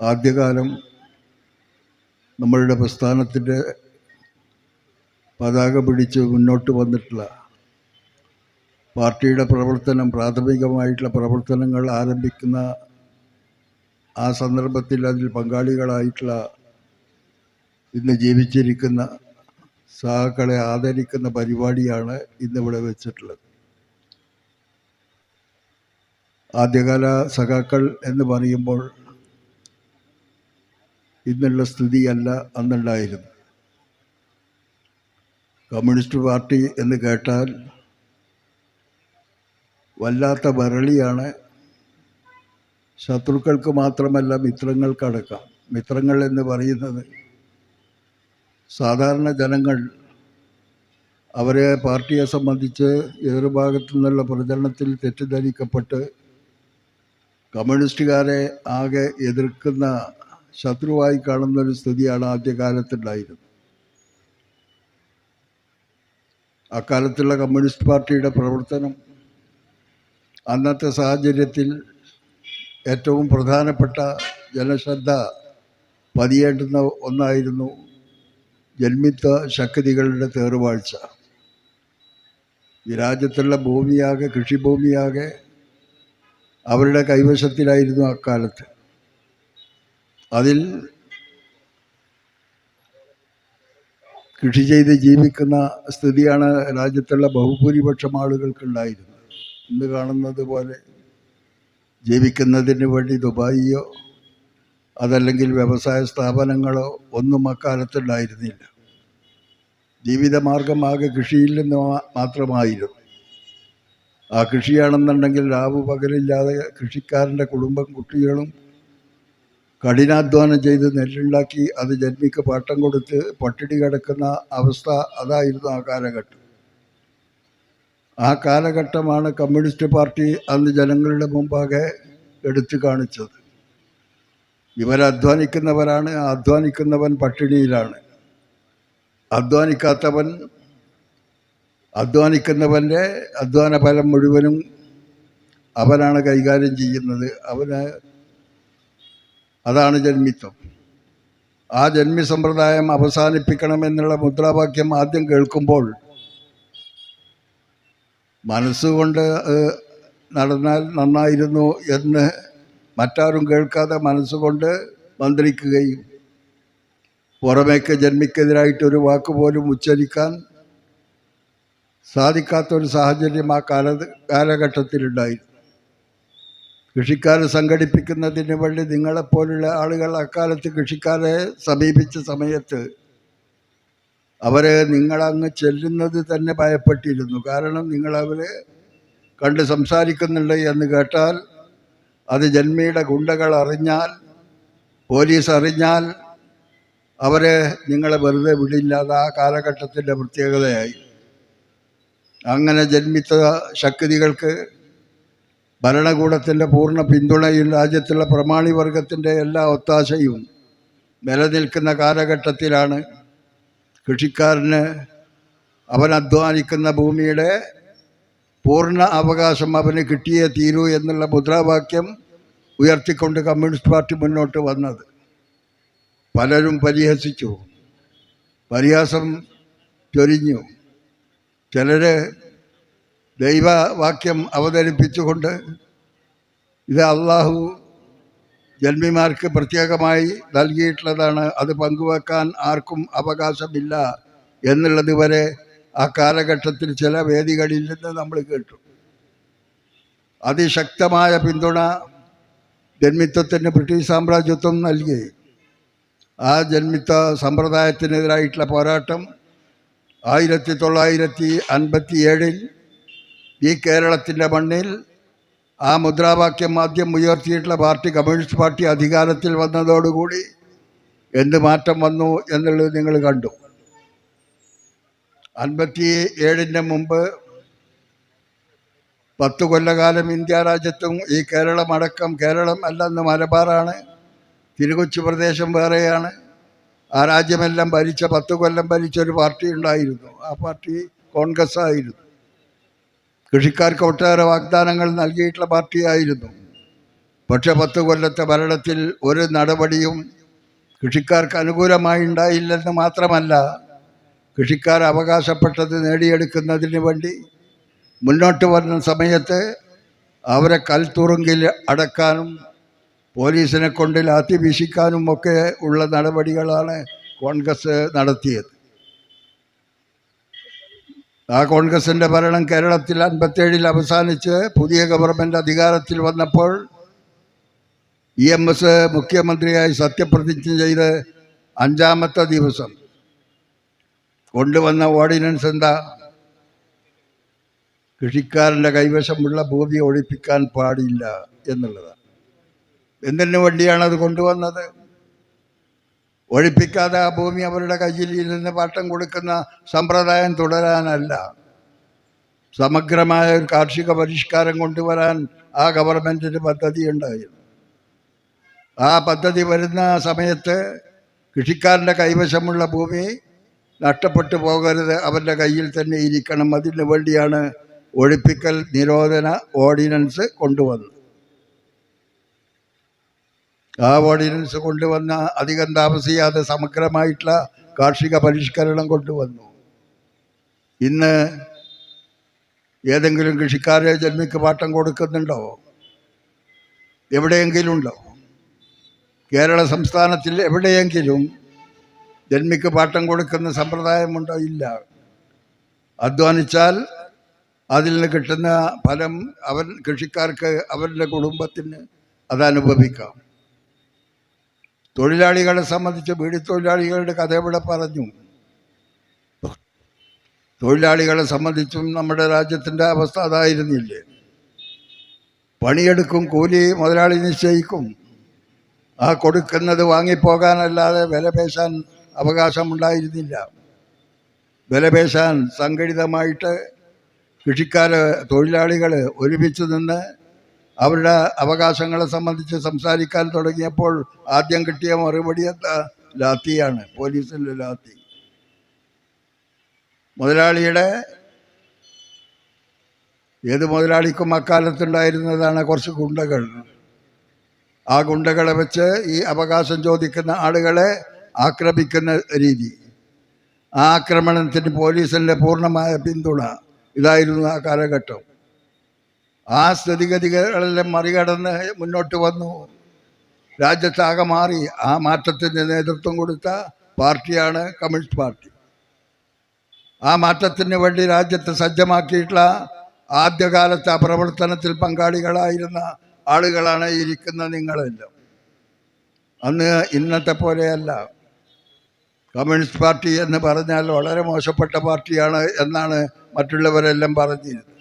ആദ്യകാലം നമ്മളുടെ പ്രസ്ഥാനത്തിന്റെ പതാക പിടിച്ച് മുന്നോട്ട് വന്നിട്ടുള്ള പാർട്ടിയുടെ പ്രവർത്തനം പ്രാഥമികമായിട്ടുള്ള പ്രവർത്തനങ്ങൾ ആരംഭിക്കുന്ന ആ സന്ദർഭത്തിൽ അതിൽ പങ്കാളികളായിട്ടുള്ള ഇന്ന് ജീവിച്ചിരിക്കുന്ന സഹാക്കളെ ആദരിക്കുന്ന പരിപാടിയാണ് ഇന്നിവിടെ വെച്ചിട്ടുള്ളത്. ആദ്യകാല സഖാക്കൾ എന്ന് പറയുമ്പോൾ ഇന്നുള്ള സ്ഥിതിയല്ല അന്നുണ്ടായിരുന്നു കമ്മ്യൂണിസ്റ്റ് പാർട്ടി എന്ന് കേട്ടാൽ വല്ലാത്ത വരളിയാണ്. ശത്രുക്കൾക്ക് മാത്രമല്ല മിത്രങ്ങൾക്കടക്കാം മിത്രങ്ങൾ എന്ന് പറയുന്നത് സാധാരണ ജനങ്ങൾ അവരെ പാർട്ടിയെ സംബന്ധിച്ച് എതിർഭാഗത്തു നിന്നുള്ള പ്രചരണത്തിൽ തെറ്റിദ്ധരിക്കപ്പെട്ട് കമ്മ്യൂണിസ്റ്റുകാരെ ആകെ എതിർക്കുന്ന ശത്രുവായി കാണുന്ന ഒരു സ്ഥിതിയാണ് ആദ്യകാലത്തുണ്ടായിരുന്നത്. അക്കാലത്തുള്ള കമ്മ്യൂണിസ്റ്റ് പാർട്ടിയുടെ പ്രവർത്തനം അന്നത്തെ സാഹചര്യത്തിൽ ഏറ്റവും പ്രധാനപ്പെട്ട ജനശ്രദ്ധ പതിയേണ്ടുന്ന ഒന്നായിരുന്നു ജന്മിത്വ ശക്തികളുടെ തേറുവാഴ്ച. ഈ രാജ്യത്തുള്ള ഭൂമിയാകെ കൃഷിഭൂമിയാകെ അവരുടെ കൈവശത്തിലായിരുന്നു അക്കാലത്ത്. അതിൽ കൃഷി ചെയ്ത് ജീവിക്കുന്ന സ്ഥിതിയാണ് രാജ്യത്തുള്ള ബഹുഭൂരിപക്ഷം ആളുകൾക്കുണ്ടായിരുന്നത്. ഇന്ന് കാണുന്നത് പോലെ ജീവിക്കുന്നതിന് വേണ്ടി ദുബായിയോ അതല്ലെങ്കിൽ വ്യവസായ സ്ഥാപനങ്ങളോ ഒന്നും അക്കാലത്തുണ്ടായിരുന്നില്ല. ജീവിതമാർഗമാകെ കൃഷിയിൽ നിന്ന് മാത്രമായിരുന്നു. ആ കൃഷിയാണെന്നുണ്ടെങ്കിൽ രാവ് പകലില്ലാതെ കൃഷിക്കാരന്റെ കുടുംബം കുട്ടികളും കഠിനാധ്വാനം ചെയ്ത് നെല്ലുണ്ടാക്കി അത് ജന്മിക്ക് പാട്ടം കൊടുത്ത് പട്ടിണി കിടക്കുന്ന അവസ്ഥ അതായിരുന്നു ആ കാലഘട്ടം. ആ കാലഘട്ടമാണ് കമ്മ്യൂണിസ്റ്റ് പാർട്ടി അന്ന് ജനങ്ങളുടെ മുമ്പാകെ എടുത്തു കാണിച്ചത്. ഇവരധ്വാനിക്കുന്നവരാണ് അധ്വാനിക്കുന്നവൻ പട്ടിണിയിലാണ്. അധ്വാനിക്കാത്തവൻ അധ്വാനിക്കുന്നവന്റെ അധ്വാന ഫലം മുഴുവനും അവനാണ് കൈകാര്യം ചെയ്യുന്നത്. അവന് അതാണ് ജന്മിത്വം. ആ ജന്മി സമ്പ്രദായം അവസാനിപ്പിക്കണമെന്നുള്ള മുദ്രാവാക്യം ആദ്യം കേൾക്കുമ്പോൾ മനസ്സുകൊണ്ട് നടന്നാൽ നന്നായിരുന്നു എന്ന് മറ്റാരും കേൾക്കാതെ മനസ്സുകൊണ്ട് മന്ത്രിക്കുകയും പുറമേക്ക് ജന്മിക്കെതിരായിട്ടൊരു വാക്ക് പോലും ഉച്ചരിക്കാൻ സാധിക്കാത്തൊരു സാഹചര്യം ആ കാല കാലഘട്ടത്തിലുണ്ടായിരുന്നു കൃഷിക്കാരെ സംഘടിപ്പിക്കുന്നതിന് വേണ്ടി നിങ്ങളെപ്പോലുള്ള ആളുകൾ അക്കാലത്ത് കൃഷിക്കാരെ സമീപിച്ച സമയത്ത് അവരെ നിങ്ങളങ്ങ് ചെല്ലുന്നത് തന്നെ ഭയപ്പെട്ടിരുന്നു. കാരണം നിങ്ങളവരെ കണ്ട് സംസാരിക്കുന്നുണ്ട് എന്ന് കേട്ടാൽ അത് ജന്മിയുടെ ഗുണ്ടകൾ അറിഞ്ഞാൽ പോലീസ് അറിഞ്ഞാൽ അവരെ നിങ്ങളെ വെറുതെ വിടില്ല. അത് ആ കാലഘട്ടത്തിന്റെ പ്രത്യേകതയായി. അങ്ങനെ ജന്മിത്ത ശക്തികൾക്ക് ഭരണകൂടത്തിന്റെ പൂർണ പിന്തുണയും രാജ്യത്തുള്ള പ്രമാണി വർഗത്തിന്റെ എല്ലാ ഒത്താശയും നിലനിൽക്കുന്ന കാലഘട്ടത്തിലാണ് കൃഷിക്കാരന് അവൻ അധ്വാനിക്കുന്ന ഭൂമിയുടെ പൂർണ അവകാശം അവന് കിട്ടിയേ തീരൂ എന്നുള്ള മുദ്രാവാക്യം ഉയർത്തിക്കൊണ്ട് കമ്മ്യൂണിസ്റ്റ് പാർട്ടി മുന്നോട്ട് വന്നത്. പലരും പരിഹസിച്ചു. പരിഹാസം ചൊരിഞ്ഞു. ചിലർ ദൈവവാക്യം അവതരിപ്പിച്ചുകൊണ്ട് ഇത് അള്ളാഹു ജന്മിമാർക്ക് പ്രത്യേകമായി നൽകിയിട്ടുള്ളതാണ്. അത് പങ്കുവെക്കാൻ ആർക്കും അവകാശമില്ല എന്നുള്ളത് വരെ ആ കാലഘട്ടത്തിൽ ചില വേദികളിൽ നിന്ന് നമ്മൾ കേട്ടു. അതിശക്തമായ പിന്തുണ ജന്മിത്വത്തിന് ബ്രിട്ടീഷ് സാമ്രാജ്യത്വം നൽകി. ആ ജന്മിത്വ സമ്പ്രദായത്തിനെതിരായിട്ടുള്ള പോരാട്ടം ആയിരത്തി തൊള്ളായിരത്തി അൻപത്തി ഏഴിൽ ഈ കേരളത്തിന്റെ മണ്ണിൽ ആ മുദ്രാവാക്യം ആദ്യം ഉയർത്തിയിട്ടുള്ള പാർട്ടി കമ്മ്യൂണിസ്റ്റ് പാർട്ടി അധികാരത്തിൽ വന്നതോടുകൂടി എന്ത് മാറ്റം വന്നു എന്നുള്ളത് നിങ്ങൾ കണ്ടു. അൻപത്തി ഏഴിന്റെ മുമ്പ് പത്ത് കൊല്ലകാലം ഇന്ത്യ രാജ്യത്തും ഈ കേരളം അടക്കം കേരളം അല്ലെന്ന് മലബാറാണ് തിരുകൊച്ചു പ്രദേശം വേറെയാണ് ആ രാജ്യമെല്ലാം ഭരിച്ച പത്ത് കൊല്ലം ഭരിച്ച ഒരു പാർട്ടി ഉണ്ടായിരുന്നു. ആ പാർട്ടി കോൺഗ്രസ് ആയിരുന്നു കൃഷിക്കാർക്ക് ഒട്ടേറെ വാഗ്ദാനങ്ങൾ നൽകിയിട്ടുള്ള പാർട്ടിയായിരുന്നു. പക്ഷെ പത്ത് കൊല്ലത്തെ ഭരണത്തിൽ ഒരു നടപടിയും കൃഷിക്കാർക്ക് അനുകൂലമായി ഉണ്ടായില്ലെന്ന് മാത്രമല്ല കൃഷിക്കാർ അവകാശപ്പെട്ടത് നേടിയെടുക്കുന്നതിന് വേണ്ടി മുന്നോട്ട് വരുന്ന സമയത്ത് അവരെ കൽത്തുറുങ്കിൽ അടക്കാനും പോലീസിനെ കൊണ്ട് ലാത്തി വീശിക്കാനും ഒക്കെ ഉള്ള നടപടികളാണ് കോൺഗ്രസ് നടത്തിയത്. ആ കോൺഗ്രസിന്റെ ഭരണം കേരളത്തിൽ അൻപത്തേഴിൽ അവസാനിച്ച് പുതിയ ഗവൺമെന്റ് അധികാരത്തിൽ വന്നപ്പോൾ ഇ എം എസ് മുഖ്യമന്ത്രിയായി സത്യപ്രതിജ്ഞ ചെയ്ത് അഞ്ചാമത്തെ ദിവസം കൊണ്ടുവന്ന ഓർഡിനൻസ് എന്താ? കൃഷിക്കാരന്റെ കൈവശമുള്ള ഭൂമി ഒഴിപ്പിക്കാൻ പാടില്ല എന്നുള്ളതാണ്. എന്തിനു വേണ്ടിയാണ് അത് കൊണ്ടുവന്നത്? ഒഴിപ്പിക്കാതെ ആ ഭൂമി അവരുടെ കയ്യിൽ നിന്ന് പാട്ടം കൊടുക്കുന്ന സമ്പ്രദായം തുടരാനല്ല. സമഗ്രമായ ഒരു കാർഷിക പരിഷ്കാരം കൊണ്ടുവരാൻ ആ ഗവൺമെന്റിന് പദ്ധതി ഉണ്ടായിരുന്നു ആ പദ്ധതി വരുന്ന സമയത്ത് കൃഷിക്കാരന്റെ കൈവശമുള്ള ഭൂമി നഷ്ടപ്പെട്ടു പോകരുത് അവരുടെ കയ്യിൽ തന്നെ ഇരിക്കണം. അതിനു വേണ്ടിയാണ് ഒഴിപ്പിക്കൽ നിരോധന ഓർഡിനൻസ് കൊണ്ടുവന്നത്. ആ ഓർഡിനൻസ് കൊണ്ടുവന്ന അധികം താമസിയാതെ സമഗ്രമായിട്ടുള്ള കാർഷിക പരിഷ്കരണം കൊണ്ടുവന്നു. ഇന്ന് ഏതെങ്കിലും കൃഷിക്കാരെ ജന്മിക്ക് പാട്ടം കൊടുക്കുന്നുണ്ടോ? എവിടെയെങ്കിലും ഉണ്ടോ കേരള സംസ്ഥാനത്തിൽ എവിടെയെങ്കിലും ജന്മിക്ക് പാട്ടം കൊടുക്കുന്ന സമ്പ്രദായമുണ്ടോ? ഇല്ല. അധ്വാനിച്ചാൽ അതിൽ നിന്ന് കിട്ടുന്ന ഫലം അവൻ കൃഷിക്കാർക്ക് അവരുടെ കുടുംബത്തിന് അത് അനുഭവിക്കാം തൊഴിലാളികളെ സംബന്ധിച്ച് ബീഡി തൊഴിലാളികളുടെ കഥ ഇവിടെ പറഞ്ഞു. തൊഴിലാളികളെ സംബന്ധിച്ചും നമ്മുടെ രാജ്യത്തിന്റെ അവസ്ഥ അതായിരുന്നില്ലേ? പണിയെടുക്കും കൂലി മുതലാളി നിശ്ചയിക്കും. ആ കൊടുക്കുന്നത് വാങ്ങിപ്പോകാനല്ലാതെ വില പേശാൻ അവകാശമുണ്ടായിരുന്നില്ല. വില പേശാൻ സംഘടിതമായിട്ട് കൃഷിക്കാർ തൊഴിലാളികൾ ഒരുമിച്ച് നിന്ന് അവരുടെ അവകാശങ്ങളെ സംബന്ധിച്ച് സംസാരിക്കാൻ തുടങ്ങിയപ്പോൾ ആദ്യം കിട്ടിയ മറുപടി എന്താ? ലാത്തിയാണ് പോലീസിന്റെ ലാത്തി. മുതലാളിയുടെ ഏത് മുതലാളിക്കും അക്കാലത്തുണ്ടായിരുന്നതാണ് കുറച്ച് ഗുണ്ടകൾ. ആ ഗുണ്ടകളെ വെച്ച് ഈ അവകാശം ചോദിക്കുന്ന ആളുകളെ ആക്രമിക്കുന്ന രീതി. ആ ആക്രമണത്തിന് പോലീസിന്റെ പൂർണമായ പിന്തുണ. ഇതായിരുന്നു ആ കാലഘട്ടം. ആ സ്ഥിതിഗതികളെല്ലാം മറികടന്ന് മുന്നോട്ട് വന്നു. രാജ്യത്താകെ മാറി. ആ മാറ്റത്തിന് നേതൃത്വം കൊടുത്ത പാർട്ടിയാണ് കമ്മ്യൂണിസ്റ്റ് പാർട്ടി. ആ മാറ്റത്തിന് വേണ്ടി രാജ്യത്തെ സജ്ജമാക്കിയിട്ടുള്ള ആദ്യകാലത്തെ ആ പ്രവർത്തനത്തിൽ പങ്കാളികളായിരുന്ന ആളുകളാണ് ഇരിക്കുന്ന നിങ്ങളെല്ലാം. അന്ന് ഇന്നത്തെ പോലെയല്ല. കമ്മ്യൂണിസ്റ്റ് പാർട്ടി എന്ന് പറഞ്ഞാൽ വളരെ മോശപ്പെട്ട പാർട്ടിയാണ് എന്നാണ് മറ്റുള്ളവരെല്ലാം പറഞ്ഞിരുന്നത്.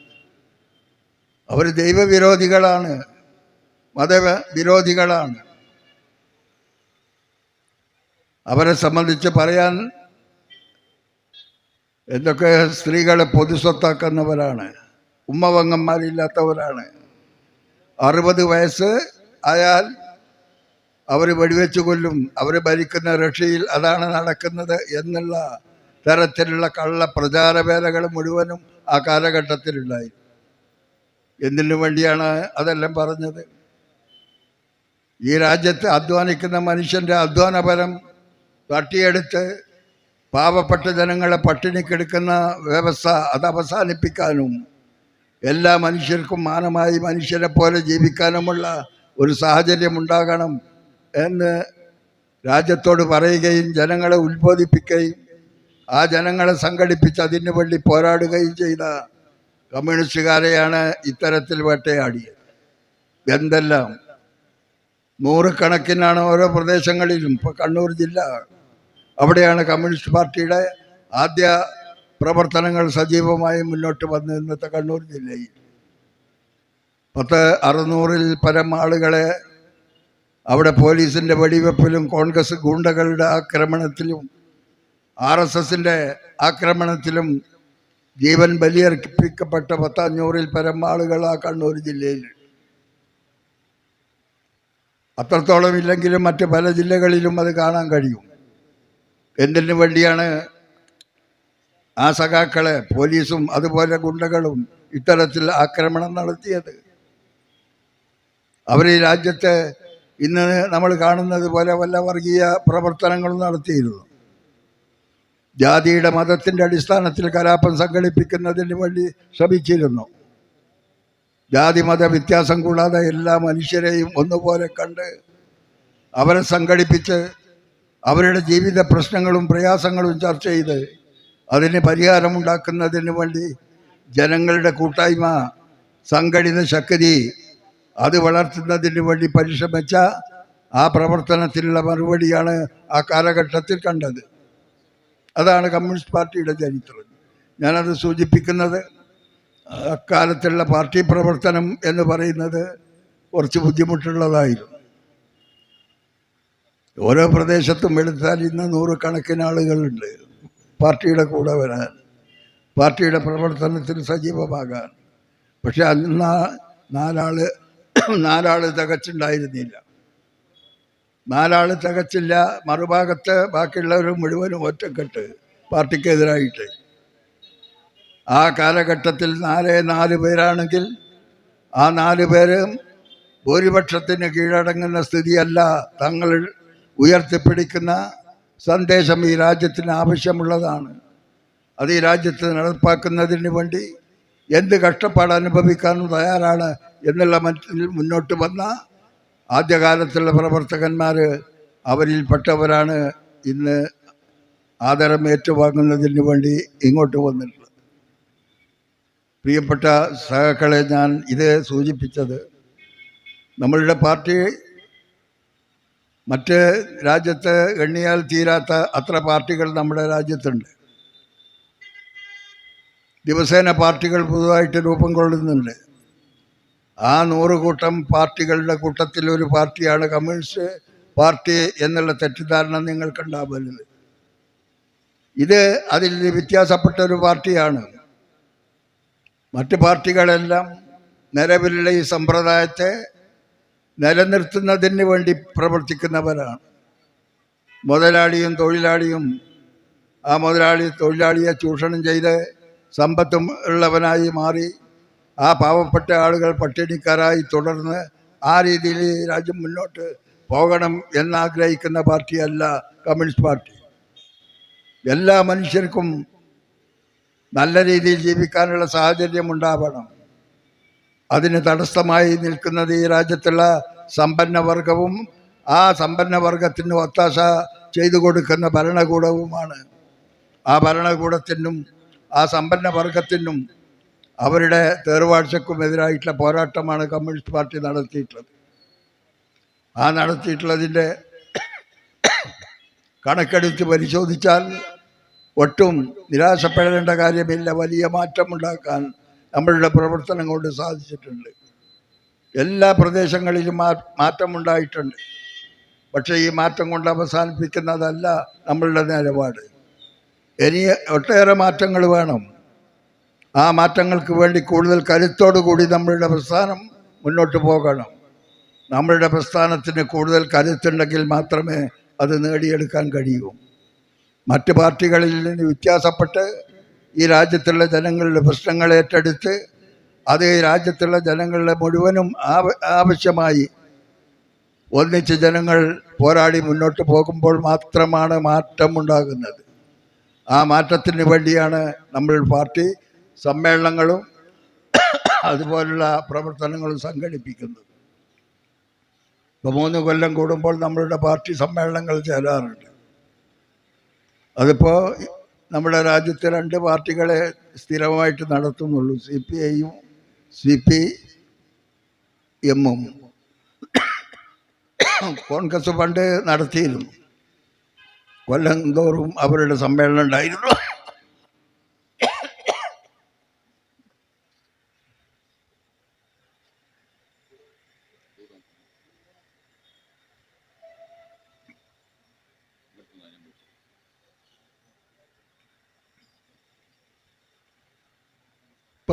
അവർ ദൈവവിരോധികളാണ്. മതവിരോധികളാണ്. അവരെ സംബന്ധിച്ച് പറയാൻ എന്തൊക്കെ സ്ത്രീകളെ പൊതുസ്വത്താക്കുന്നവരാണ് ഉമ്മവങ്ങന്മാരില്ലാത്തവരാണ്. അറുപത് വയസ്സ് ആയാൽ അവർ വെടിവെച്ച് കൊല്ലും അവർ ഭരിക്കുന്ന രക്ഷയിൽ അതാണ് നടക്കുന്നത് എന്നുള്ള തരത്തിലുള്ള കള്ള പ്രചാരവേലകൾ മുഴുവനും ആ കാലഘട്ടത്തിലുണ്ടായി. എന്തിനു വേണ്ടിയാണ് അതെല്ലാം പറഞ്ഞത്? ഈ രാജ്യത്ത് അധ്വാനിക്കുന്ന മനുഷ്യന്റെ അധ്വാനഫലം തട്ടിയെടുത്ത് പാവപ്പെട്ട ജനങ്ങളെ പട്ടിണിക്കെടുക്കുന്ന വ്യവസ്ഥ അത് അവസാനിപ്പിക്കാനും എല്ലാ മനുഷ്യർക്കും മാനമായി മനുഷ്യരെ പോലെ ജീവിക്കാനുമുള്ള ഒരു സാഹചര്യം ഉണ്ടാകണം എന്ന് രാജ്യത്തോട് പറയുകയും ജനങ്ങളെ ഉത്ബോധിപ്പിക്കുകയും ആ ജനങ്ങളെ സംഘടിപ്പിച്ച് അതിനു വേണ്ടി പോരാടുകയും ചെയ്ത കമ്മ്യൂണിസ്റ്റുകാരെയാണ് ഇത്തരത്തിൽ വേട്ടയാടിയത്. എന്തെല്ലാം? നൂറുകണക്കിനാണ് ഓരോ പ്രദേശങ്ങളിലും. ഇപ്പോൾ കണ്ണൂർ ജില്ല അവിടെയാണ് കമ്മ്യൂണിസ്റ്റ് പാർട്ടിയുടെ ആദ്യ പ്രവർത്തനങ്ങൾ സജീവമായി മുന്നോട്ട് വന്ന് ഇന്നത്തെ കണ്ണൂർ ജില്ലയിൽ. പത്ത് അറുന്നൂറിൽ പരം ആളുകളെ അവിടെ പോലീസിന്റെ വെടിവെപ്പിലും കോൺഗ്രസ് ഗുണ്ടകളുടെ ആക്രമണത്തിലും ആർ എസ് എസിന്റെ ആക്രമണത്തിലും ജീവൻ ബലിയർപ്പിക്കപ്പെട്ട പത്തഞ്ഞൂറിൽ പരം ആളുകൾ ആ കണ്ണൂർ ജില്ലയിലുണ്ട് അത്രത്തോളം ഇല്ലെങ്കിലും മറ്റ് പല ജില്ലകളിലും അത് കാണാൻ കഴിയും. എന്തിനു വേണ്ടിയാണ് ആ സഖാക്കളെ പോലീസും അതുപോലെ ഗുണ്ടകളും ഇത്തരത്തിൽ ആക്രമണം നടത്തിയത്? അവർ ഈ രാജ്യത്ത് ഇന്ന് നമ്മൾ കാണുന്നത് പോലെ വല്ല വർഗീയ പ്രവർത്തനങ്ങളും നടത്തിയിരുന്നു. ജാതിയുടെ മതത്തിന്റെ അടിസ്ഥാനത്തിൽ കലാപം സംഘടിപ്പിക്കുന്നതിന് വേണ്ടി ശ്രമിച്ചിരുന്നു. ജാതി മത വ്യത്യാസം കൂടാതെ എല്ലാ മനുഷ്യരെയും ഒന്നുപോലെ കണ്ട് അവരെ സംഘടിപ്പിച്ച് അവരുടെ ജീവിത പ്രശ്നങ്ങളും പ്രയാസങ്ങളും ചർച്ച ചെയ്ത് അതിന് പരിഹാരമുണ്ടാക്കുന്നതിന് വേണ്ടി ജനങ്ങളുടെ കൂട്ടായ്മ സംഘടിത ശക്തി അത് വളർത്തുന്നതിന് വേണ്ടി പരിശ്രമിച്ച ആ പ്രവർത്തനത്തിലുള്ള മറുപടിയാണ് ആ കാലഘട്ടത്തിൽ കണ്ടത്. അതാണ് കമ്മ്യൂണിസ്റ്റ് പാർട്ടിയുടെ ചരിത്രം. ഞാനത് സൂചിപ്പിക്കുന്നത് അക്കാലത്തുള്ള പാർട്ടി പ്രവർത്തനം എന്ന് പറയുന്നത് കുറച്ച് ബുദ്ധിമുട്ടുള്ളതായിരുന്നു. ഓരോ പ്രദേശത്തും എടുത്താൽ ഇന്ന് നൂറുകണക്കിന് ആളുകളുണ്ട്. പാർട്ടിയുടെ കൂടെ വരാൻ പാർട്ടിയുടെ പ്രവർത്തനത്തിൽ സജീവമാകാൻ. പക്ഷെ അന്ന് നാലാൾ നാലാൾ തികച്ചുണ്ടായിരുന്നില്ല. നാലാൾ തികച്ചില്ല മറുഭാഗത്ത് ബാക്കിയുള്ളവർ മുഴുവനും ഒറ്റക്കെട്ട് പാർട്ടിക്കെതിരായിട്ട്. ആ കാലഘട്ടത്തിൽ നാലേ നാല് പേരാണെങ്കിൽ ആ നാല് പേരും ഭൂരിപക്ഷത്തിന് കീഴടങ്ങുന്ന സ്ഥിതിയല്ല തങ്ങൾ ഉയർത്തിപ്പിടിക്കുന്ന സന്ദേശം ഈ രാജ്യത്തിന് ആവശ്യമുള്ളതാണ്. അത് ഈ രാജ്യത്ത് നടപ്പാക്കുന്നതിന് വേണ്ടി എന്ത് കഷ്ടപ്പാട് അനുഭവിക്കാനും തയ്യാറാണ് എന്നുള്ള മറ്റിൽ മുന്നോട്ട് വന്ന ആദ്യകാലത്തുള്ള പ്രവർത്തകന്മാർ അവരിൽപ്പെട്ടവരാണ് ഇന്ന് ആദരം ഏറ്റുവാങ്ങുന്നതിന് വേണ്ടി ഇങ്ങോട്ട് വന്നിട്ടുള്ളത്. പ്രിയപ്പെട്ട സഹാക്കളെ ഞാൻ ഇത് സൂചിപ്പിച്ചത്. നമ്മളുടെ പാർട്ടി മറ്റ് രാജ്യത്ത് എണ്ണിയാൽ തീരാത്ത അത്ര പാർട്ടികൾ നമ്മുടെ രാജ്യത്തുണ്ട്. ദിവസേന പാർട്ടികൾ പുതുതായിട്ട് രൂപം കൊള്ളുന്നുണ്ട്. ആ നൂറ് കൂട്ടം പാർട്ടികളുടെ കൂട്ടത്തിൽ ഒരു പാർട്ടിയാണ് കമ്മ്യൂണിസ്റ്റ് പാർട്ടി എന്നുള്ള തെറ്റിദ്ധാരണ നിങ്ങൾക്കുണ്ടാവരുത്. ഇത് അതിൽ വ്യത്യാസപ്പെട്ട ഒരു പാർട്ടിയാണ്. മറ്റ് പാർട്ടികളെല്ലാം നിലവിലുള്ള ഈ സമ്പ്രദായത്തെ നിലനിർത്തുന്നതിന് വേണ്ടി പ്രവർത്തിക്കുന്നവരാണ്. മുതലാളിയും തൊഴിലാളിയും ആ മുതലാളി തൊഴിലാളിയെ ചൂഷണം ചെയ്ത് സമ്പത്തും ഉള്ളവനായി മാറി ആ പാവപ്പെട്ട ആളുകൾ പട്ടിണിക്കാരായി തുടർന്ന് ആ രീതിയിൽ രാജ്യം മുന്നോട്ട് പോകണം എന്നാഗ്രഹിക്കുന്ന പാർട്ടിയല്ല കമ്മ്യൂണിസ്റ്റ് പാർട്ടി. എല്ലാ മനുഷ്യർക്കും നല്ല രീതിയിൽ ജീവിക്കാനുള്ള സാഹചര്യം ഉണ്ടാവണം. അതിന് തടസ്സമായി നിൽക്കുന്നത് ഈ രാജ്യത്തുള്ള സമ്പന്നവർഗവും ആ സമ്പന്നവർഗത്തിന് ഒത്താശ ചെയ്തു കൊടുക്കുന്ന ഭരണകൂടവുമാണ്. ആ ഭരണകൂടത്തിനും ആ സമ്പന്ന വർഗത്തിനും അവരുടെ തേർവാഴ്ചക്കും എതിരായിട്ടുള്ള പോരാട്ടമാണ് കമ്മ്യൂണിസ്റ്റ് പാർട്ടി നടത്തിയിട്ടുള്ളത്. ആ നടത്തിയിട്ടുള്ളതിന്റെ കണക്കെടുത്ത് പരിശോധിച്ചാൽ ഒട്ടും നിരാശപ്പെടേണ്ട കാര്യമില്ല. വലിയ മാറ്റമുണ്ടാക്കാൻ നമ്മളുടെ പ്രവർത്തനം കൊണ്ട് സാധിച്ചിട്ടുണ്ട്. എല്ലാ പ്രദേശങ്ങളിലും മാറ്റമുണ്ടായിട്ടുണ്ട്. പക്ഷേ ഈ മാറ്റം കൊണ്ട് അവസാനിപ്പിക്കുന്നതല്ല നമ്മളുടെ നിലപാട്. ഇനി ഒട്ടേറെ മാറ്റങ്ങൾ വേണം. ആ മാറ്റങ്ങൾക്ക് വേണ്ടി കൂടുതൽ കരുത്തോടു കൂടി നമ്മളുടെ പ്രസ്ഥാനം മുന്നോട്ട് പോകണം. നമ്മളുടെ പ്രസ്ഥാനത്തിന് കൂടുതൽ കരുത്തുണ്ടെങ്കിൽ മാത്രമേ അത് നേടിയെടുക്കാൻ കഴിയൂ. മറ്റ് പാർട്ടികളിൽ നിന്ന് വ്യത്യാസപ്പെട്ട് ഈ രാജ്യത്തുള്ള ജനങ്ങളുടെ പ്രശ്നങ്ങൾ ഏറ്റെടുത്ത് അത് ഈ രാജ്യത്തുള്ള ജനങ്ങളുടെ മുഴുവനും ആവശ്യമായി ഒന്നിച്ച് ജനങ്ങൾ പോരാടി മുന്നോട്ട് പോകുമ്പോൾ മാത്രമാണ് മാറ്റമുണ്ടാകുന്നത്. ആ മാറ്റത്തിന് വേണ്ടിയാണ് നമ്മൾ പാർട്ടി സമ്മേളനങ്ങളും അതുപോലുള്ള പ്രവർത്തനങ്ങളും സംഘടിപ്പിക്കുന്നത് ഇപ്പോൾ മൂന്ന് കൊല്ലം കൂടുമ്പോൾ നമ്മളുടെ പാർട്ടി സമ്മേളനങ്ങൾ ചേരാറുണ്ട്. അതിപ്പോൾ നമ്മുടെ രാജ്യത്തെ രണ്ട് പാർട്ടികളെ സ്ഥിരമായിട്ട് നടത്തുന്നുള്ളൂ. സി പി ഐയും സി പി എമ്മും. കോൺഗ്രസ് പണ്ട് നടത്തിയിരുന്നു. കൊല്ലം തോറും അവരുടെ സമ്മേളനം ഉണ്ടായിരുന്നു.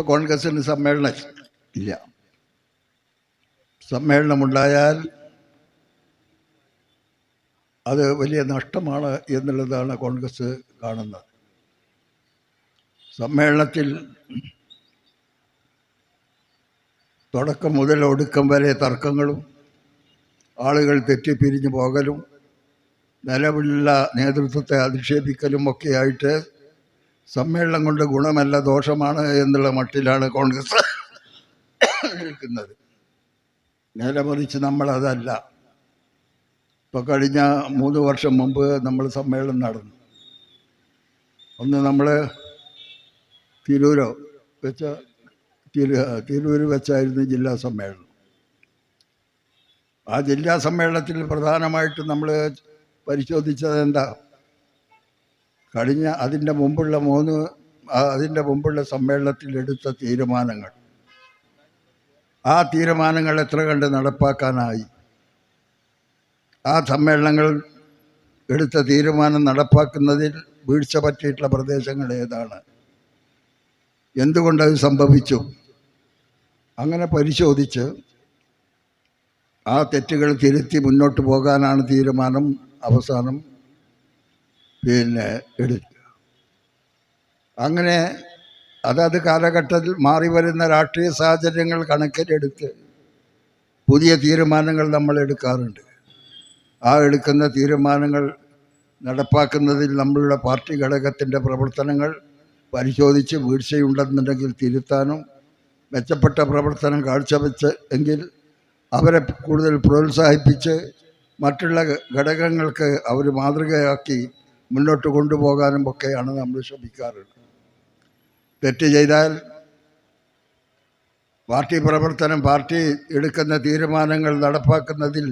ഇപ്പൊ കോൺഗ്രസിന് സമ്മേളനം ഇല്ല. സമ്മേളനമുണ്ടായാൽ അത് വലിയ നഷ്ടമാണ് എന്നുള്ളതാണ് കോൺഗ്രസ് കാണുന്നത്. സമ്മേളനത്തിൽ തുടക്കം മുതൽ ഒടുക്കം വരെ തർക്കങ്ങളും ആളുകൾ തെറ്റിപ്പിരിഞ്ഞു പോകലും നിലവിലുള്ള നേതൃത്വത്തെ അധിക്ഷേപിക്കലും ഒക്കെയായിട്ട് സമ്മേളനം കൊണ്ട് ഗുണമല്ല ദോഷമാണ് എന്നുള്ള മട്ടിലാണ് കോൺഗ്രസ് നിൽക്കുന്നത്. നേരെ മറിച്ച് നമ്മളതല്ല. ഇപ്പോൾ കഴിഞ്ഞ മൂന്ന് വർഷം മുമ്പ് നമ്മൾ സമ്മേളനം നടന്നു. ഒന്ന് നമ്മൾ തിരൂരോ വെച്ച തിരു തിരൂർ വെച്ചായിരുന്നു ജില്ലാ സമ്മേളനം. ആ ജില്ലാ സമ്മേളനത്തിൽ പ്രധാനമായിട്ടും നമ്മൾ പരിശോധിച്ചത് എന്താ? കഴിഞ്ഞ അതിന്റെ മുമ്പുള്ള മൂന്ന് അതിന്റെ മുമ്പുള്ള സമ്മേളനത്തിൽ എടുത്ത തീരുമാനങ്ങൾ. ആ തീരുമാനങ്ങൾ എത്ര കണ്ട് നടപ്പാക്കാനായി? ആ സമ്മേളനങ്ങൾ എടുത്ത തീരുമാനം നടപ്പാക്കുന്നതിൽ വീഴ്ച പറ്റിയിട്ടുള്ള പ്രദേശങ്ങൾ ഏതാണ്? എന്തുകൊണ്ടത് സംഭവിച്ചു? അങ്ങനെ പരിശോധിച്ച് ആ തെറ്റുകൾ തിരുത്തി മുന്നോട്ട് പോകാനാണ് തീരുമാനം അവസാനം പിന്നെ എടുത്തു. അങ്ങനെ അതത് കാലഘട്ടത്തിൽ മാറി വരുന്ന രാഷ്ട്രീയ സാഹചര്യങ്ങൾ കണക്കിലെടുത്ത് പുതിയ തീരുമാനങ്ങൾ നമ്മൾ എടുക്കാറുണ്ട്. ആ എടുക്കുന്ന തീരുമാനങ്ങൾ നടപ്പാക്കുന്നതിൽ നമ്മളുടെ പാർട്ടി ഘടകത്തിന്റെ പ്രവർത്തനങ്ങൾ പരിശോധിച്ച് വീഴ്ചയുണ്ടെന്നുണ്ടെങ്കിൽ തിരുത്താനും മെച്ചപ്പെട്ട പ്രവർത്തനം കാഴ്ചവെച്ച് എങ്കിൽ അവരെ കൂടുതൽ പ്രോത്സാഹിപ്പിച്ച് മറ്റുള്ള ഘടകങ്ങൾക്ക് അവർ മാതൃകയാക്കി മുന്നോട്ട് കൊണ്ടുപോകാനും ഒക്കെയാണ് നമ്മൾ ശ്രമിക്കാറുള്ളത് തെറ്റ് ചെയ്താൽ പാർട്ടി പ്രവർത്തനം പാർട്ടി എടുക്കുന്ന തീരുമാനങ്ങൾ നടപ്പാക്കുന്നതിൽ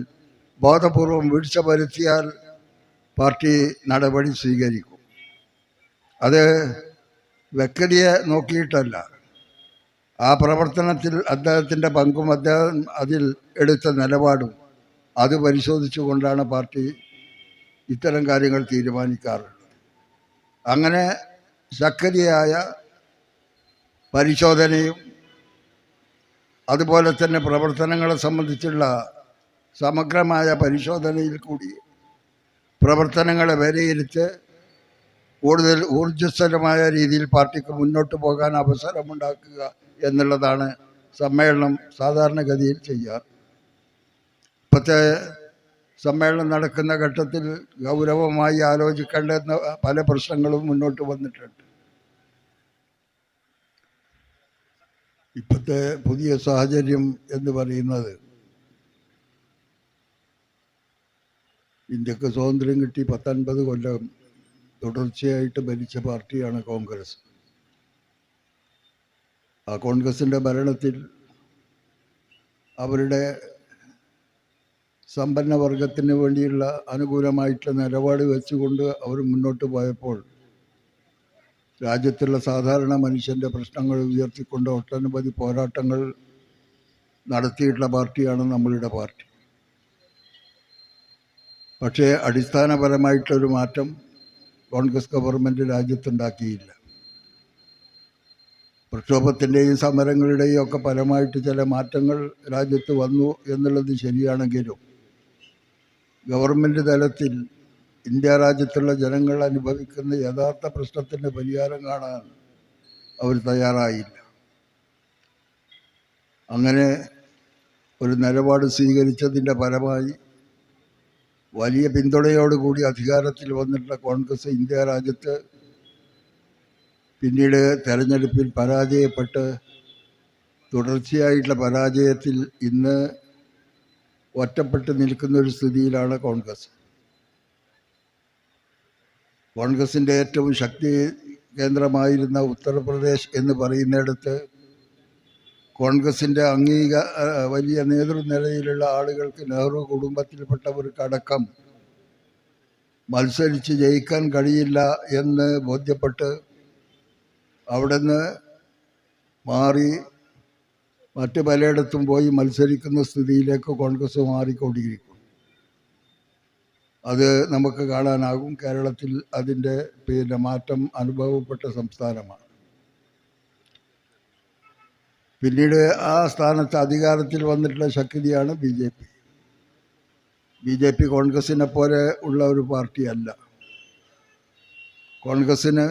ബോധപൂർവം വീഴ്ച വരുത്തിയാൽ പാർട്ടി നടപടി സ്വീകരിക്കും. അത് വ്യക്തിയെ നോക്കിയിട്ടല്ല. ആ പ്രവർത്തനത്തിൽ അദ്ദേഹത്തിന്റെ പങ്കും അദ്ദേഹം അതിൽ എടുത്ത നിലപാടും അത് പരിശോധിച്ചുകൊണ്ടാണ് പാർട്ടി ഇത്തരം കാര്യങ്ങൾ തീരുമാനിക്കാറുണ്ട്. അങ്ങനെ ശക്തിയായ പരിശോധനയും അതുപോലെ തന്നെ പ്രവർത്തനങ്ങളെ സംബന്ധിച്ചുള്ള സമഗ്രമായ പരിശോധനയിൽ കൂടി പ്രവർത്തനങ്ങളെ വിലയിരുത്ത് കൂടുതൽ ഊർജസ്വലമായ രീതിയിൽ പാർട്ടിക്ക് മുന്നോട്ട് പോകാൻ അവസരമുണ്ടാക്കുക എന്നുള്ളതാണ് സമ്മേളനം സാധാരണഗതിയിൽ ചെയ്യാറ്. ഇപ്പോഴത്തെ സമ്മേളനം നടക്കുന്ന ഘട്ടത്തിൽ ഗൗരവമായി ആലോചിക്കേണ്ടുന്ന പല പ്രശ്നങ്ങളും മുന്നോട്ട് വന്നിട്ടുണ്ട്. ഇപ്പോഴത്തെ പുതിയ സാഹചര്യം എന്ന് പറയുന്നത് ഇന്ത്യയ്ക്ക് സ്വാതന്ത്ര്യം കിട്ടി പത്തൊൻപത് കൊല്ലം തുടർച്ചയായിട്ട് ഭരിച്ച പാർട്ടിയാണ് കോൺഗ്രസ്. ആ കോൺഗ്രസിന്റെ ഭരണത്തിൽ അവരുടെ സമ്പന്ന വർഗത്തിന് വേണ്ടിയുള്ള അനുകൂലമായിട്ടുള്ള നിലപാട് വെച്ചുകൊണ്ട് അവർ മുന്നോട്ട് പോയപ്പോൾ രാജ്യത്തുള്ള സാധാരണ മനുഷ്യന്റെ പ്രശ്നങ്ങൾ ഉയർത്തിക്കൊണ്ട് ഒട്ടനവധി പോരാട്ടങ്ങൾ നടത്തിയിട്ടുള്ള പാർട്ടിയാണ് നമ്മളുടെ പാർട്ടി. പക്ഷേ അടിസ്ഥാനപരമായിട്ടൊരു മാറ്റം കോൺഗ്രസ് ഗവൺമെന്റ് രാജ്യത്തുണ്ടാക്കിയില്ല. പ്രക്ഷോഭത്തിന്റെയും സമരങ്ങളുടെയും ഒക്കെ ഫലമായിട്ട് ചില മാറ്റങ്ങൾ രാജ്യത്ത് വന്നു എന്നുള്ളത് ശരിയാണെങ്കിലും ഗവൺമെന്റ് തലത്തിൽ ഇന്ത്യ രാജ്യത്തുള്ള ജനങ്ങൾ അനുഭവിക്കുന്ന യഥാർത്ഥ പ്രശ്നത്തിന്റെ പരിഹാരം കാണാൻ അവർ തയ്യാറായില്ല. അങ്ങനെ ഒരു നിലപാട് സ്വീകരിച്ചതിന്റെ ഫലമായി വലിയ പിന്തുണയോടുകൂടി അധികാരത്തിൽ വന്നിട്ടുള്ള കോൺഗ്രസ് ഇന്ത്യ രാജ്യത്ത് പിന്നീട് തെരഞ്ഞെടുപ്പിൽ പരാജയപ്പെട്ട് തുടർച്ചയായിട്ടുള്ള പരാജയത്തിൽ ഇന്ന് ഒറ്റപ്പെട്ട് നിൽക്കുന്ന ഒരു സ്ഥിതിയിലാണ് കോൺഗ്രസ്. കോൺഗ്രസിന്റെ ഏറ്റവും ശക്തി കേന്ദ്രമായിരുന്ന ഉത്തർപ്രദേശ് എന്ന് പറയുന്നിടത്ത് കോൺഗ്രസിന്റെ അംഗീക വലിയ നേതൃനിലയിലുള്ള ആളുകൾക്ക് നെഹ്റു കുടുംബത്തിൽപ്പെട്ടവർക്കടക്കം മത്സരിച്ച് ജയിക്കാൻ കഴിയില്ല എന്ന് ബോധ്യപ്പെട്ട് അവിടുന്ന് മാറി മറ്റ് പലയിടത്തും പോയി മത്സരിക്കുന്ന സ്ഥിതിയിലേക്ക് കോൺഗ്രസ് മാറിക്കൊണ്ടിരിക്കും. അത് നമുക്ക് കാണാനാകും. കേരളത്തിൽ അതിന്റെ പിന്നെ മാറ്റം അനുഭവപ്പെട്ട സംസ്ഥാനമാണ്. പിന്നീട് ആ സ്ഥാനത്ത് അധികാരത്തിൽ വന്നിട്ടുള്ള ശക്തിയാണ് B J P. B J P കോൺഗ്രസിനെ പോലെ ഉള്ള ഒരു പാർട്ടിയല്ല. കോൺഗ്രസ്സിന്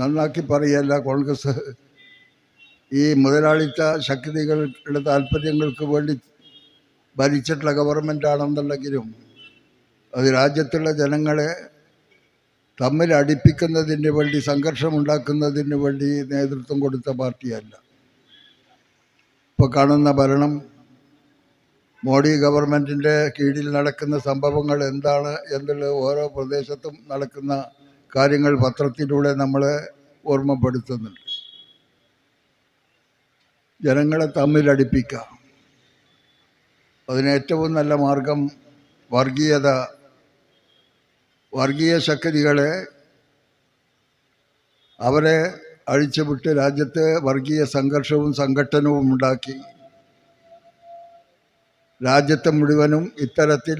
നന്നാക്കി പറയല്ല കോൺഗ്രസ് ഈ മുതലാളിത്ത ശക്തികളുടെ താല്പര്യങ്ങൾക്ക് വേണ്ടി ഭരിച്ചിട്ടുള്ള ഗവൺമെന്റ് ആണെന്നുണ്ടെങ്കിലും അത് രാജ്യത്തുള്ള ജനങ്ങളെ തമ്മിൽ അടുപ്പിക്കുന്നതിന് വേണ്ടി സംഘർഷം ഉണ്ടാക്കുന്നതിന് വേണ്ടി നേതൃത്വം കൊടുത്ത പാർട്ടിയല്ല. ഇപ്പോൾ കാണുന്ന ഭരണം മോഡി ഗവൺമെന്റിന്റെ കീഴിൽ നടക്കുന്ന സംഭവങ്ങൾ എന്താണ് എന്നുള്ളത് ഓരോ പ്രദേശത്തും നടക്കുന്ന കാര്യങ്ങൾ പത്രത്തിലൂടെ നമ്മളെ ഓർമ്മപ്പെടുത്തുന്നുണ്ട്. ജനങ്ങളെ തമ്മിലടിപ്പിക്കുക. അതിന് ഏറ്റവും നല്ല മാർഗം വർഗീയത വർഗീയ ശക്തികളെ അവരെ അഴിച്ചുവിട്ട് രാജ്യത്ത് വർഗീയ സംഘർഷവും സംഘട്ടനവും ഉണ്ടാക്കി. രാജ്യത്തെ മുഴുവനും ഇത്തരത്തിൽ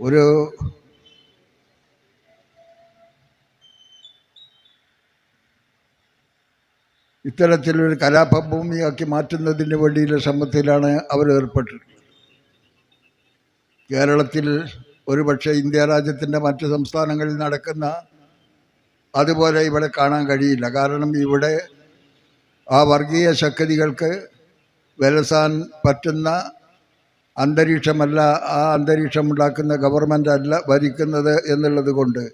ഒരു ഇത്തരത്തിലൊരു കലാപഭൂമിയാക്കി മാറ്റുന്നതിന് വേണ്ടിയുള്ള ശ്രമത്തിലാണ് അവർ ഏർപ്പെട്ടിട്ടുള്ളത്. കേരളത്തിൽ ഒരുപക്ഷെ ഇന്ത്യ രാജ്യത്തിന്റെ മറ്റ് സംസ്ഥാനങ്ങളിൽ നടക്കുന്ന അതുപോലെ ഇവിടെ കാണാൻ കഴിയില്ല. കാരണം ഇവിടെ ആ വർഗീയ ശക്തികൾക്ക് വിലസാൻ പറ്റുന്ന അന്തരീക്ഷമല്ല ആ അന്തരീക്ഷമുണ്ടാക്കുന്ന ഗവൺമെന്റ് അല്ല ഭരിക്കുന്നത് എന്നുള്ളത് കൊണ്ട്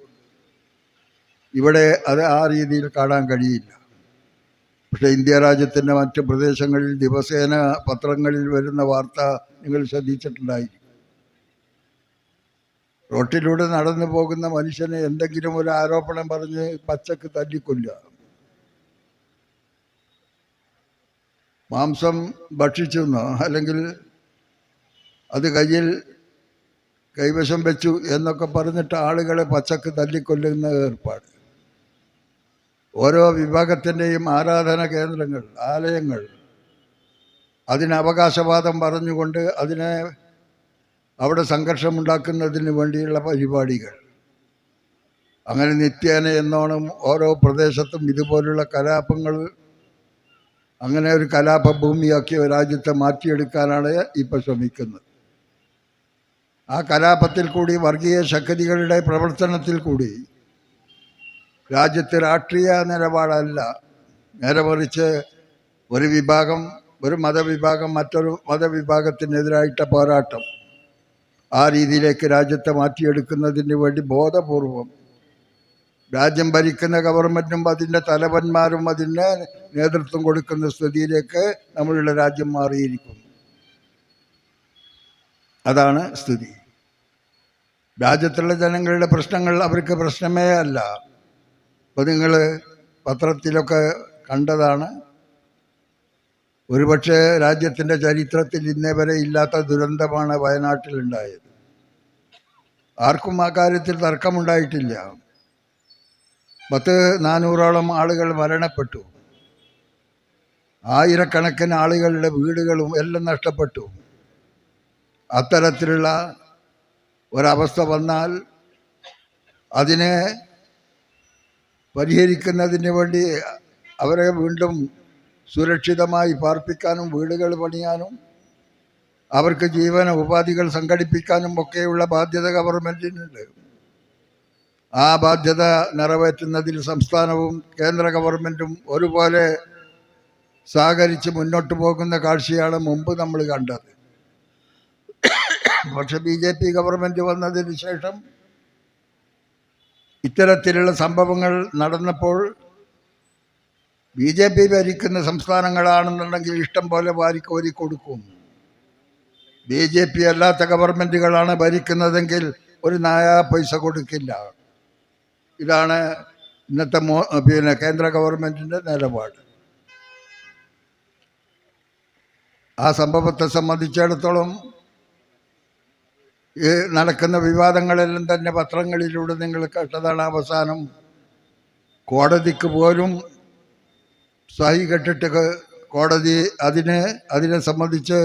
ഇവിടെ അത് ആ രീതിയിൽ കാണാൻ കഴിയില്ല. പക്ഷേ ഇന്ത്യ രാജ്യത്തിന്റെ മറ്റ് പ്രദേശങ്ങളിൽ ദിവസേന പത്രങ്ങളിൽ വരുന്ന വാർത്ത നിങ്ങൾ ശ്രദ്ധിച്ചിട്ടുണ്ടായിരിക്കും റോട്ടിലൂടെ നടന്നു പോകുന്ന മനുഷ്യനെ എന്തെങ്കിലും ഒരു ആരോപണം പറഞ്ഞ് പച്ചക്ക് തല്ലിക്കൊല്ലുക. മാംസം ഭക്ഷിച്ചു എന്നോ അല്ലെങ്കിൽ അത് കയ്യിൽ കൈവശം വെച്ചു എന്നൊക്കെ പറഞ്ഞിട്ട് ആളുകളെ പച്ചക്ക് തല്ലിക്കൊല്ലുന്ന ഏർപ്പാട്. ഓരോ വിഭാഗത്തിന്റെയും ആരാധന കേന്ദ്രങ്ങൾ ആലയങ്ങൾ. അതിന് അവകാശവാദം പറഞ്ഞുകൊണ്ട് അതിനെ അവിടെ സംഘർഷമുണ്ടാക്കുന്നതിന് വേണ്ടിയുള്ള പരിപാടികൾ. അങ്ങനെ നിത്യേന എന്നോണം ഓരോ പ്രദേശത്തും ഇതുപോലുള്ള കലാപങ്ങൾ അങ്ങനെ ഒരു കലാപഭൂമിയാക്കി രാജ്യത്തെ മാറ്റിയെടുക്കാനാണ് ഇപ്പോൾ ശ്രമിക്കുന്നത്. ആ കലാപത്തിൽ കൂടി വർഗീയ ശക്തികളുടെ പ്രവർത്തനത്തിൽ കൂടി രാജ്യത്ത് രാഷ്ട്രീയ നിലപാടല്ല. നേരെ മറിച്ച് ഒരു വിഭാഗം ഒരു മതവിഭാഗം മറ്റൊരു മതവിഭാഗത്തിനെതിരായിട്ട പോരാട്ടം. ആ രീതിയിലേക്ക് രാജ്യത്തെ മാറ്റിയെടുക്കുന്നതിന് വേണ്ടി ബോധപൂർവം രാജ്യം ഭരിക്കുന്ന ഗവൺമെന്റും അതിന്റെ തലവന്മാരും അതിന് നേതൃത്വം കൊടുക്കുന്ന സ്ഥിതിയിലേക്ക് നമ്മളുടെ രാജ്യം മാറിയിരിക്കുന്നു. അതാണ് സ്ഥിതി. രാജ്യത്തുള്ള ജനങ്ങളുടെ പ്രശ്നങ്ങൾ അവർക്ക് പ്രശ്നമേ അല്ല. ഇപ്പോൾ നിങ്ങൾ പത്രത്തിലൊക്കെ കണ്ടതാണ്. ഒരുപക്ഷെ രാജ്യത്തിന്റെ ചരിത്രത്തിൽ ഇന്നേ വരെ ഇല്ലാത്ത ദുരന്തമാണ് വയനാട്ടിലുണ്ടായത്. ആർക്കും ആ കാര്യത്തിൽ തർക്കമുണ്ടായിട്ടില്ല. പത്ത് നാനൂറോളം ആളുകൾ മരണപ്പെട്ടു. ആയിരക്കണക്കിന് ആളുകളുടെ വീടുകളും എല്ലാം നഷ്ടപ്പെട്ടു. അത്തരത്തിലുള്ള ഒരവസ്ഥ വന്നാൽ അതിനെ പരിഹരിക്കുന്നതിന് വേണ്ടി അവരെ വീണ്ടും സുരക്ഷിതമായി പാർപ്പിക്കാനും വീടുകൾ പണിയാനും അവർക്ക് ജീവന ഉപാധികൾ സംഘടിപ്പിക്കാനും ഒക്കെയുള്ള ബാധ്യത ഗവൺമെന്റിനുണ്ട് ആ ബാധ്യത നിറവേറ്റുന്നതിൽ സംസ്ഥാനവും കേന്ദ്ര ഗവൺമെന്റും ഒരുപോലെ സഹകരിച്ച് മുന്നോട്ട് പോകുന്ന കാഴ്ചയാണ് മുമ്പ് നമ്മൾ കണ്ടത്. പക്ഷെ ബി ജെ പി ഗവൺമെന്റ് വന്നതിന് ശേഷം ഇത്തരത്തിലുള്ള സംഭവങ്ങൾ നടന്നപ്പോൾ ബി ജെ പി ഭരിക്കുന്ന സംസ്ഥാനങ്ങളാണെന്നുണ്ടെങ്കിൽ ഇഷ്ടം പോലെ വാരിക്കോരി കൊടുക്കും. ബി ജെ പി അല്ലാത്ത ഗവൺമെന്റുകളാണ് ഭരിക്കുന്നതെങ്കിൽ ഒരു നായ പൈസ കൊടുക്കില്ല. ഇതാണ് ഇന്നത്തെ മോ പിന്നെ കേന്ദ്ര ഗവൺമെന്റിന്റെ നിലപാട്. ആ സംഭവത്തെ സംബന്ധിച്ചിടത്തോളം നടക്കുന്ന വിവാദങ്ങളെല്ലാം തന്നെ പത്രങ്ങളിലൂടെ നിങ്ങൾ കേട്ടതാണ് അവസാനം. കോടതിക്ക് പോലും സഹി കെട്ടിട്ട് കോടതി അതിന് അതിനെ സംബന്ധിച്ച്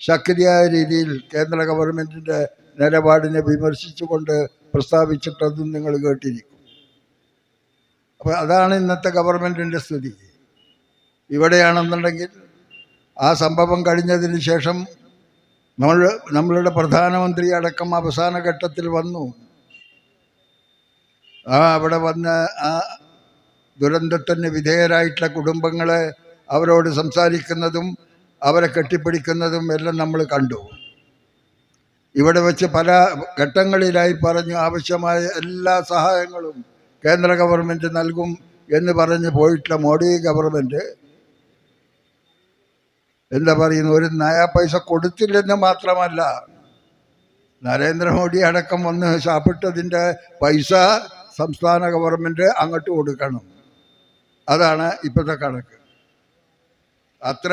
ശക്തിയായ രീതിയിൽ കേന്ദ്ര ഗവൺമെന്റിന്റെ നിലപാടിനെ വിമർശിച്ചുകൊണ്ട് പ്രസ്താവിച്ചിട്ടതും നിങ്ങൾ കേട്ടിരിക്കും. അപ്പോൾ അതാണ് ഇന്നത്തെ ഗവൺമെന്റിന്റെ സ്ഥിതി. ഇവിടെയാണെന്നുണ്ടെങ്കിൽ ആ സംഭവം കഴിഞ്ഞതിന് ശേഷം നമ്മൾ നമ്മളുടെ പ്രധാനമന്ത്രി അടക്കം അവസാന ഘട്ടത്തിൽ വന്നു. ആ അവിടെ വന്ന ആ ദുരന്തത്തിന് വിധേയരായിട്ടുള്ള കുടുംബങ്ങളെ അവരോട് സംസാരിക്കുന്നതും അവരെ കെട്ടിപ്പിടിക്കുന്നതും എല്ലാം നമ്മൾ കണ്ടു. ഇവിടെ വെച്ച് പല ഘട്ടങ്ങളിലായി പറഞ്ഞു ആവശ്യമായ എല്ലാ സഹായങ്ങളും കേന്ദ്ര ഗവൺമെന്റ് നൽകും എന്ന് പറഞ്ഞ് പോയിട്ടുള്ള മോഡി ഗവൺമെന്റ് എന്താ പറയുന്നത്? ഒരു നയാ പൈസ കൊടുത്തില്ലെന്ന് മാത്രമല്ല നരേന്ദ്രമോദി അടക്കം വന്ന് ശാപ്പിട്ടതിന്റെ പൈസ സംസ്ഥാന ഗവൺമെന്റ് അങ്ങോട്ട് കൊടുക്കണം. അതാണ് ഇപ്പോഴത്തെ കണക്ക്. അത്ര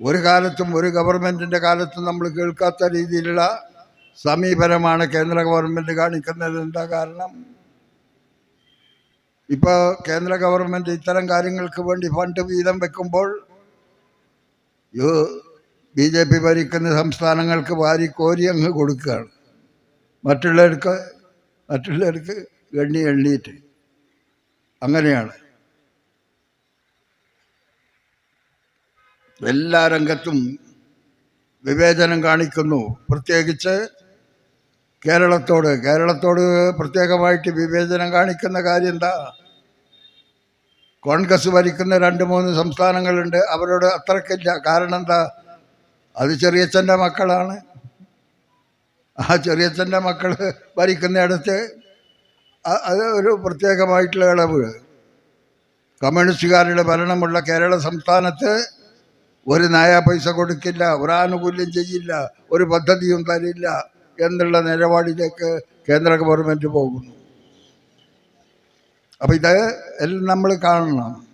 ഒരു കാലത്തും ഒരു ഗവൺമെന്റിന്റെ കാലത്തും നമ്മൾ കേൾക്കാത്ത രീതിയിലുള്ള സമീപനമാണ് കേന്ദ്ര ഗവൺമെന്റ് കാണിക്കുന്നത്. എന്താ കാരണം? ഇപ്പോൾ കേന്ദ്ര ഗവൺമെന്റ് ഇത്തരം കാര്യങ്ങൾക്ക് വേണ്ടി ഫണ്ട് വീതം വെക്കുമ്പോൾ യോ ബി ജെ പി ഭരിക്കുന്ന സംസ്ഥാനങ്ങൾക്ക് വാരി കോരി അങ്ങ് കൊടുക്കുകയാണ്. മറ്റുള്ളവർക്ക് മറ്റുള്ളവർക്ക് എണ്ണി എണ്ണിയിട്ട് അങ്ങനെയാണ്. എല്ലാ രംഗത്തും വിവേചനം കാണിക്കുന്നു. പ്രത്യേകിച്ച് കേരളത്തോട്. കേരളത്തോട് പ്രത്യേകമായിട്ട് വിവേചനം കാണിക്കുന്ന കാര്യം എന്താ? കോൺഗ്രസ് ഭരിക്കുന്ന രണ്ട് മൂന്ന് സംസ്ഥാനങ്ങളുണ്ട്. അവരോട് അത്രക്കില്ല കാരണം എന്താ? അത് ചെറിയച്ഛന്റെ മക്കളാണ്. ആ ചെറിയച്ഛന്റെ മക്കൾ ഭരിക്കുന്നിടത്ത് അത് ഒരു പ്രത്യേകമായിട്ടുള്ള ഇളവ്. കമ്മ്യൂണിസ്റ്റുകാരുടെ ഭരണമുള്ള കേരള സംസ്ഥാനത്ത് ഒരു നയ പൈസ കൊടുക്കില്ല ഒരു ആനുകൂല്യം ചെയ്യില്ല ഒരു പദ്ധതിയും തരില്ല എന്നുള്ള നിലപാടിലേക്ക് കേന്ദ്ര ഗവൺമെന്റ് പോകുന്നു. അപ്പം ഇത് എല്ലാം നമ്മൾ കാണണം.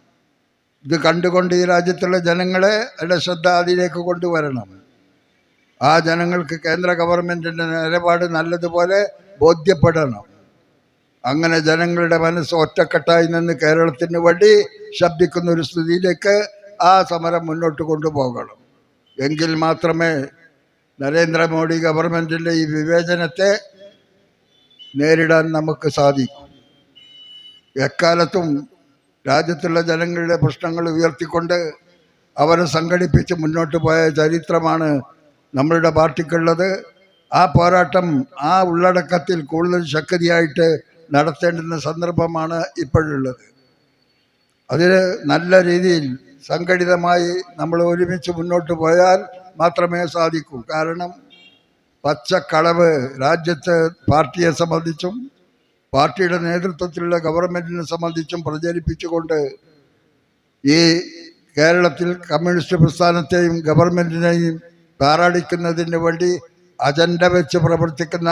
ഇത് കണ്ടുകൊണ്ട് ഈ രാജ്യത്തുള്ള ജനങ്ങളെ അവരുടെ ശ്രദ്ധ അതിലേക്ക് കൊണ്ടുവരണം. ആ ജനങ്ങൾക്ക് കേന്ദ്ര ഗവൺമെന്റിന്റെ നിലപാട് നല്ലതുപോലെ ബോധ്യപ്പെടണം. അങ്ങനെ ജനങ്ങളുടെ മനസ്സ് ഒറ്റക്കെട്ടായി നിന്ന് കേരളത്തിന് വേണ്ടി ശബ്ദിക്കുന്ന ഒരു സ്ഥിതിയിലേക്ക് ആ സമരം മുന്നോട്ട് കൊണ്ടുപോകണം. എങ്കിൽ മാത്രമേ നരേന്ദ്രമോദി ഗവൺമെന്റിന്റെ ഈ വിവേചനത്തെ നേരിടാൻ നമുക്ക് സാധിക്കും. എക്കാലത്തും രാജ്യത്തുള്ള ജനങ്ങളുടെ പ്രശ്നങ്ങൾ ഉയർത്തിക്കൊണ്ട് അവരെ സംഘടിപ്പിച്ച് മുന്നോട്ട് പോയ ചരിത്രമാണ് നമ്മളുടെ പാർട്ടിക്കുള്ളത്. ആ പോരാട്ടം ആ ഉള്ളടക്കത്തിൽ കൂടുതൽ ശക്തിയായിട്ട് നടത്തേണ്ടുന്ന സന്ദർഭമാണ് ഇപ്പോഴുള്ളത്. അതിന് നല്ല രീതിയിൽ സംഘടിതമായി നമ്മൾ ഒരുമിച്ച് മുന്നോട്ട് പോയാൽ മാത്രമേ സാധിക്കൂ. കാരണം പച്ചക്കളവ് രാജ്യത്ത് പാർട്ടിയെ സംബന്ധിച്ചും പാർട്ടിയുടെ നേതൃത്വത്തിലുള്ള ഗവൺമെന്റിനെ സംബന്ധിച്ചും പ്രചരിപ്പിച്ചുകൊണ്ട് ഈ കേരളത്തിൽ കമ്മ്യൂണിസ്റ്റ് പ്രസ്ഥാനത്തെയും ഗവൺമെന്റിനെയും താറാടിക്കുന്നതിന് വേണ്ടി അജണ്ട വെച്ച് പ്രവർത്തിക്കുന്ന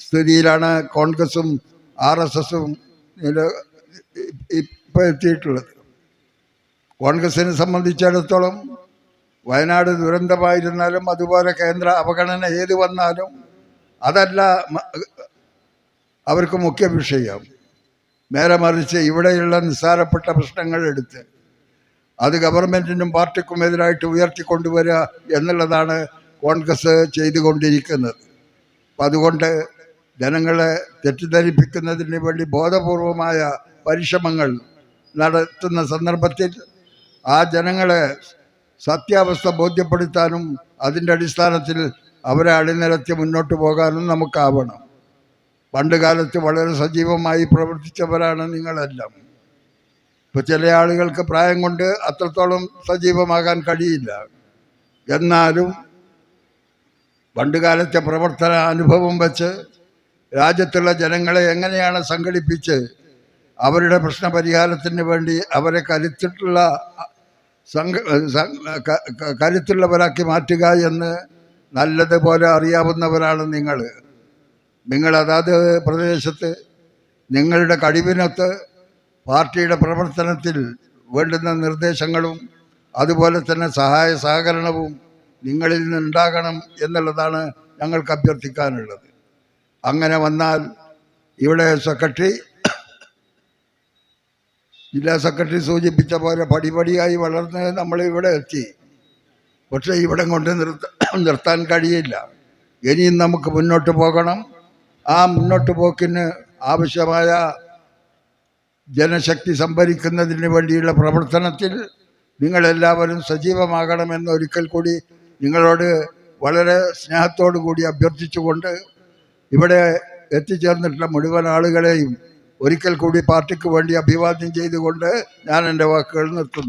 സ്ഥിതിയിലാണ് കോൺഗ്രസും ആർ എസ് എസും ഇപ്പോൾ എത്തിയിട്ടുള്ളത്. കോൺഗ്രസിനെ സംബന്ധിച്ചിടത്തോളം വയനാട് ദുരന്തമായിരുന്നാലും അതുപോലെ കേന്ദ്ര അവഗണന ഏത് വന്നാലും അതല്ല അവർക്ക് മുഖ്യ വിഷയം നേരെ മറിച്ച് ഇവിടെയുള്ള നിസ്സാരപ്പെട്ട പ്രശ്നങ്ങൾ എടുത്ത് അത് ഗവൺമെന്റിനും പാർട്ടിക്കും എതിരായിട്ട് ഉയർത്തിക്കൊണ്ടുവരിക എന്നുള്ളതാണ് കോൺഗ്രസ് ചെയ്തുകൊണ്ടിരിക്കുന്നത്. അപ്പം അതുകൊണ്ട് ജനങ്ങളെ തെറ്റിദ്ധരിപ്പിക്കുന്നതിന് വേണ്ടി ബോധപൂർവമായ പരിശ്രമങ്ങൾ നടത്തുന്ന സന്ദർഭത്തിൽ ആ ജനങ്ങളെ സത്യാവസ്ഥ ബോധ്യപ്പെടുത്താനും അതിന്റെ അടിസ്ഥാനത്തിൽ അവരെ അണിനിരത്തി മുന്നോട്ട് പോകാനും നമുക്കാവണം. പണ്ട് കാലത്ത് വളരെ സജീവമായി പ്രവർത്തിച്ചവരാണ് നിങ്ങളെല്ലാം. ഇപ്പോൾ ചില ആളുകൾക്ക് പ്രായം കൊണ്ട് അത്രത്തോളം സജീവമാകാൻ കഴിയില്ല. എന്നാലും പണ്ട് കാലത്തെ പ്രവർത്തന അനുഭവം വെച്ച് രാജ്യത്തുള്ള ജനങ്ങളെ എങ്ങനെയാണ് സംഘടിപ്പിച്ച് അവരുടെ പ്രശ്ന പരിഹാരത്തിന് വേണ്ടി അവരെ കരുത്തിട്ടുള്ള കരുത്തുള്ളവരാക്കി മാറ്റുക എന്ന് നല്ലതുപോലെ അറിയാവുന്നവരാണ് നിങ്ങൾ നിങ്ങൾ അതാത് പ്രദേശത്ത് നിങ്ങളുടെ കഴിവിനൊത്ത് പാർട്ടിയുടെ പ്രവർത്തനത്തിൽ വേണ്ടുന്ന നിർദ്ദേശങ്ങളും അതുപോലെ തന്നെ സഹായ സഹകരണവും നിങ്ങളിൽ നിന്നുണ്ടാകണം എന്നുള്ളതാണ് ഞങ്ങൾക്ക് അഭ്യർത്ഥിക്കാനുള്ളത്. അങ്ങനെ വന്നാൽ ഇവിടെ സെക്രട്ടറി ജില്ലാ സെക്രട്ടറി സൂചിപ്പിച്ച പോലെ പടിപടിയായി വളർന്ന് നമ്മൾ ഇവിടെ എത്തി. പക്ഷേ ഇവിടെ കൊണ്ട് നിർത്ത നിർത്താൻ കഴിയില്ല. ഇനിയും നമുക്ക് മുന്നോട്ട് പോകണം. ആ മുന്നോട്ട് പോക്കിന് ആവശ്യമായ ജനശക്തി സംഭരിക്കുന്നതിന് വേണ്ടിയുള്ള പ്രവർത്തനത്തിൽ നിങ്ങളെല്ലാവരും സജീവമാകണമെന്ന് ഒരിക്കൽ കൂടി നിങ്ങളോട് വളരെ സ്നേഹത്തോടു കൂടി അഭ്യർത്ഥിച്ചുകൊണ്ട് ഇവിടെ എത്തിച്ചേർന്നിട്ടുള്ള മുഴുവൻ ആളുകളെയും ഒരിക്കൽ കൂടി പാർട്ടിക്ക് വേണ്ടി അഭിവാദ്യം ചെയ്തുകൊണ്ട് ഞാൻ എന്റെ വാക്കുകൾ നിർത്തുന്നു.